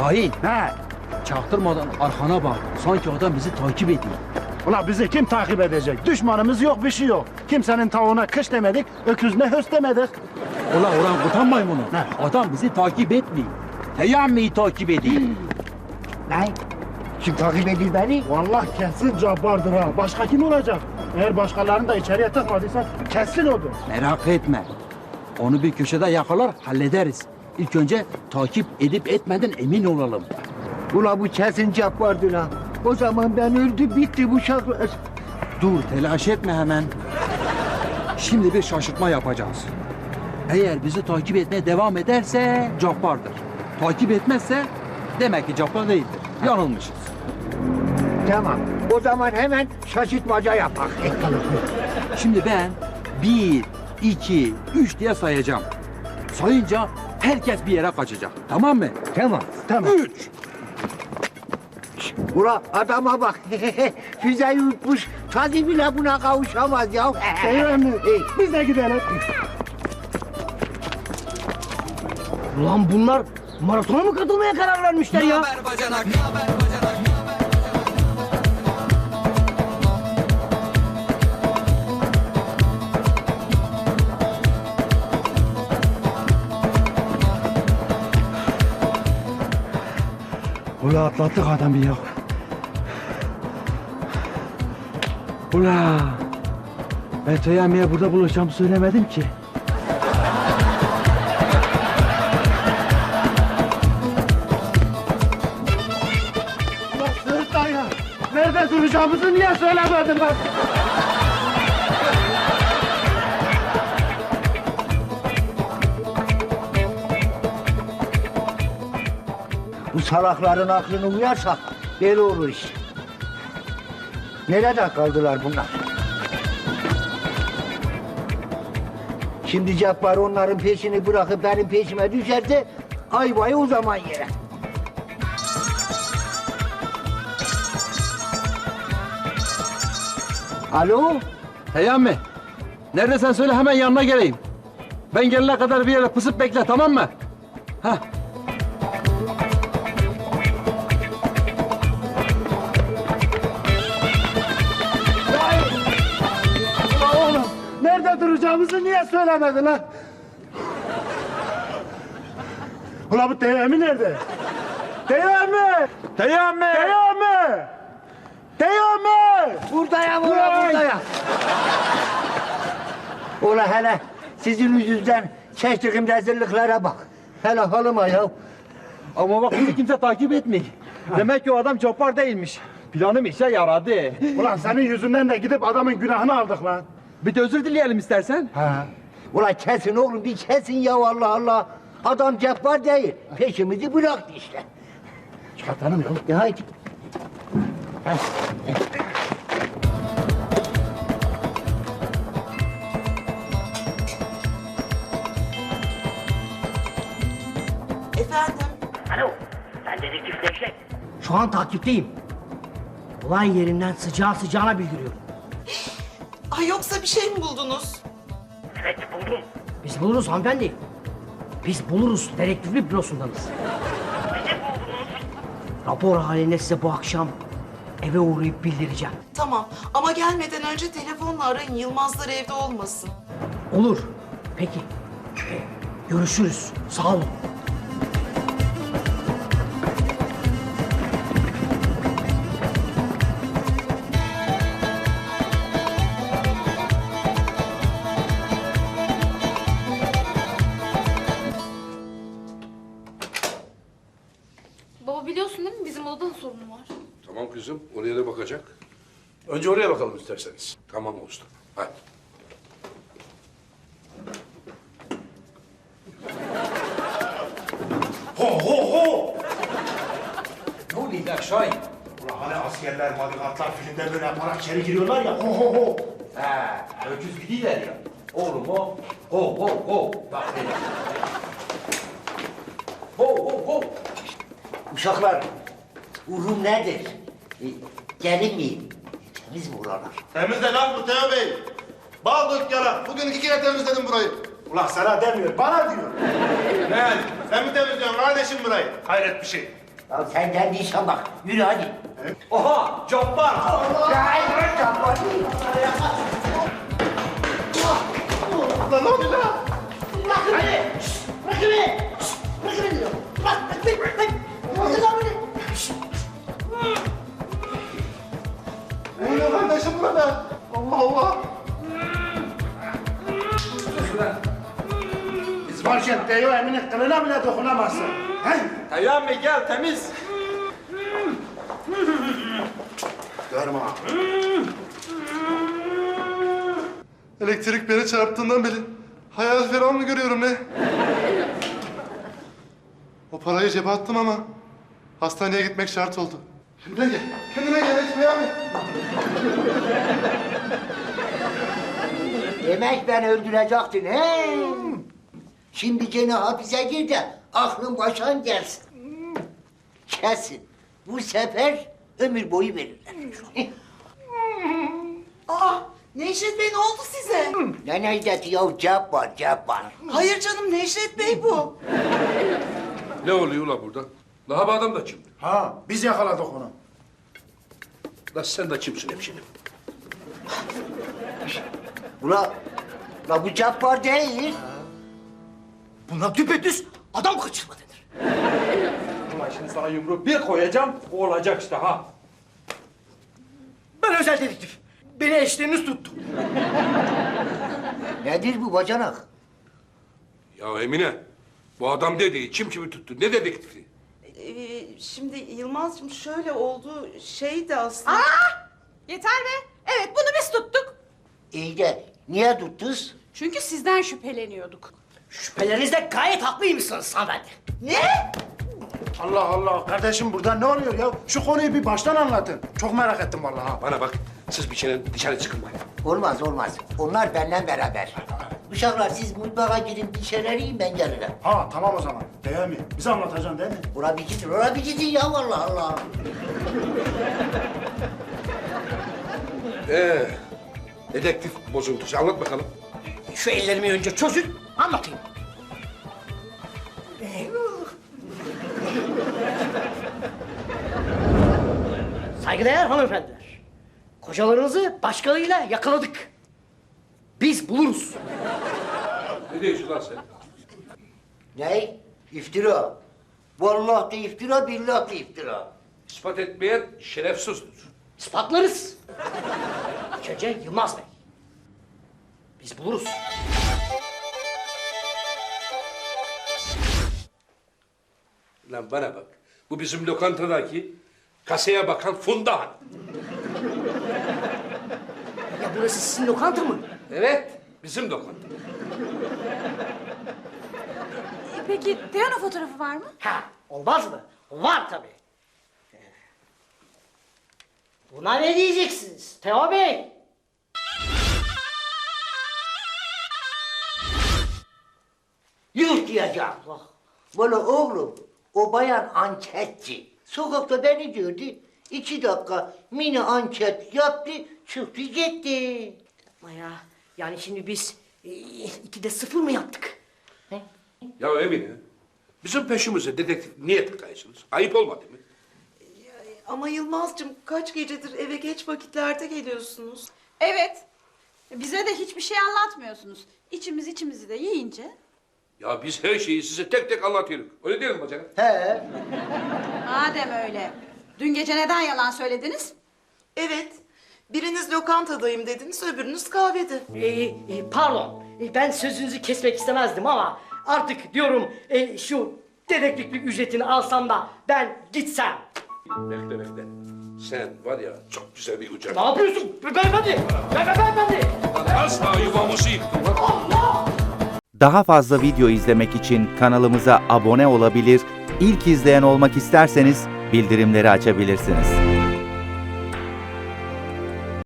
Şahin, He. çaktırmadan arkana bak. Sanki adam bizi takip ediyor. Ula bizi kim takip edecek? Düşmanımız yok, bir şey yok. Kimsenin tavuğuna kış demedik, öküzüne höst demedik. Ulan orangutan maymunu. Ne? Adam bizi takip etmiyor. Peygamber'i takip ediyor. Ne? Kim takip ediyor beni? Vallahi kesin cabbardır ha. Başka kim olacak? Eğer başkalarını da içeriye tıkmadıysa kesin odur. Merak etme. Onu bir köşede yakalar hallederiz. İlk önce takip edip etmeden emin olalım. Ula bu kesin cabbardır ha. O zaman ben öldü bitti bu şaklar. Dur telaş etme hemen. Şimdi bir şaşırtma yapacağız. Eğer bizi takip etmeye devam ederse cabbardır. Takip etmezse demek ki cabbar değildir. Yanılmışız. Tamam. O zaman hemen şaşırtmaca yapak. Şimdi ben bir, iki, üç diye sayacağım. Sayınca herkes bir yere kaçacak. Tamam mı? Tamam. Tamam. Üç. Ula adama bak. Füzeyi unutmuş. Tadı bile buna kavuşamaz ya. Eyvallah. Ey, Biz de gidelim. Ulan bunlar maratona mı katılmaya karar vermişler ya? Ula atlattık adamı ya. Ula. Ben Teyami'ye burada buluşacağımı söylemedim ki. Ulan Sırık dayı. Nerede duracağımızı niye söylemedin lan? Bu salakların aklını uyarsak böyle olur iş. Nerede kaldılar bunlar? Şimdi Cabbar onların peşini bırakıp benim peşime düşerse ayvayı o zaman yere. Alo? Peyami. Neredesen söyle hemen yanına geleyim. Ben gelene kadar bir yere pısıp bekle tamam mı? Hah. Nerede duracağımızı niye söylemedin lan? Ulan bu Teyami nerede? Teyami! Teyami! Teyami! Teyami! Buradayım ulan Vay! buradayım. Ula hele sizin yüzünüzden çektiğim rezilliklere bak. Hele halıma ya. Ama bak bizi kimse takip etmiyor. Demek ki o adam çopar değilmiş. Planım işe yaradı. Ulan senin yüzünden de gidip adamın günahını aldık lan. Bir de özür dileyelim istersen. Ha. Ula kesin oğlum bir kesin ya Allah Allah. Adam cebbar değil. Peşimizi bıraktı işte. Çıkartalım ya. Ya haydi. Efendim? Alo, ben dedektif Devşek. Şu an takipteyim. Olay yerinden sıcağı sıcağına bildiriyorum. Ay yoksa bir şey mi buldunuz? Evet, buldum. Biz buluruz hanımefendi. Biz buluruz, dedektiflik bürosundanız. Bizi buldunuz. Rapor halinde size bu akşam eve uğrayıp bildireceğim. Tamam ama gelmeden önce telefonla arayın Yılmazlar evde olmasın. Olur. Peki. Ee, görüşürüz. Sağ olun. Önce oraya bakalım isterseniz. Tamam usta. Hadi. Ho ho ho! Ne oluyor ya Şahin? Ulan hani askerler, bodyguardlar filmde böyle yaparak içeri giriyorlar ya. Ho ho ho! He, öküz gidiyorlar ya. Oğlum o, ho ho ho. Bak hele. Ho ho ho. Uşaklar, uğrum nedir? E, gelin miyim? Temiz mi buralar? Temizle lan bu Teo Bey. Bal dükkana. Bugün iki kere temizledim burayı. Ulan sana demiyor, bana diyor. Ne? Sen mi temizliyorsun kardeşim burayı? Hayret bir şey. Ya sen geldiysen bak. Yürü hadi. Oha Cabbar. Ya hayır değil. Lan ne oluyor lan? Bırak beni. Bırak beni. Bırak beni. Bırak beni. Bırak beni. Bırak beni. Ne oluyor kardeşim burada? Allah Allah. Biz varken Teo Emin'in kılına bile dokunamazsın. He? Tayyan Bey gel temiz. Görme. Elektrik beni çarptığından beri hayal falan mı görüyorum ne? O parayı cebe attım ama hastaneye gitmek şart oldu. Kendine gel, kendine gel Etme abi. Demek ben öldürecektin he? Şimdi gene hapise gir de aklın başan gelsin. Kesin. Bu sefer ömür boyu verirler. Aa Necdet Bey ne oldu size? ne Necdet ya cevap var cevap var. Hayır canım Necdet Bey bu. Ne oluyor la burada? La bu adam da kim? Ha, biz yakaladık onu. La sen de kimsin hemşerim? Ula, la bu Cabbar değil. Buna düpedüz adam kaçırma denir. Ulan şimdi sana yumruğu bir koyacağım. O olacak işte ha. Ben özel dedektif. Beni eşleriniz tuttu. Nedir bu bacanak? Ya Emine, bu adam dediği kim kimi tuttu? Ne dedektifi? Ee, şimdi Yılmaz'cığım şöyle oldu şey de aslında. Yeter be. Evet bunu biz tuttuk. İyi de niye tuttunuz? Çünkü sizden şüpheleniyorduk. Şüphelerinizde gayet haklıymışsınız hanımefendi. Ne? Allah Allah. Kardeşim burada ne oluyor ya? Şu konuyu bir baştan anlatın. Çok merak ettim vallahi. ha. Bana bak, siz bir şeyden dışarı çıkın bana. Olmaz olmaz. Onlar benden beraber. Uşaklar siz mutfağa girin bir şeyler yiyin ben gelirim. Ha tamam o zaman. Değil mi? Bize anlatacaksın değil mi? Ora bir gidin, ora bir gidin ya Allah Allah. Ee, dedektif bozuntusu anlat bakalım. Şu ellerimi önce çözün, anlatayım. Saygıdeğer hanımefendiler. Kocalarınızı başkalarıyla yakaladık. Biz buluruz. Ne diyorsun lan sen? Ne? İftira. Vallahi de iftira, billah de iftira. İspat etmeyen şerefsizdir. İspatlarız. İlk önce Yılmaz Bey. Biz buluruz. Lan bana bak, bu bizim lokantadaki kasaya bakan Funda Hanım. Ya burası sizin lokanta mı? Evet, bizim lokanta. Peki Teo'nun fotoğrafı var mı? Ha, olmaz mı? Var tabii. Buna ne diyeceksiniz Teo Bey? Yuh diyeceğim. Valla oğlum, o bayan anketçi. Sokakta beni gördü. iki dakika mini anket yaptı, çıktı gitti. Ama ya, yani şimdi biz e, ikide sıfır mı yaptık? He? Ya Emine, bizim peşimize dedektif niye takıyorsunuz? Ayıp olmadı mı? Ama Yılmaz'cığım kaç gecedir eve geç vakitlerde geliyorsunuz. Evet. Bize de hiçbir şey anlatmıyorsunuz. İçimiz içimizi de yiyince. Ya biz her şeyi size tek tek anlatıyoruz. Öyle değil mi bacanak? He, Madem öyle. Dün gece neden yalan söylediniz? Evet. Biriniz lokantadayım dediniz, öbürünüz kahvede. E, e, pardon, e, ben sözünüzü kesmek istemezdim ama artık diyorum e, şu dedektiflik ücretini alsam da ben gitsem. Bekle bekle. Sen var ya çok güzel bir uçak. Ne yapıyorsun? Beyefendi! Beyefendi! Asla yuvamızı lan. Daha fazla video izlemek için kanalımıza abone olabilir, ilk izleyen olmak isterseniz bildirimleri açabilirsiniz.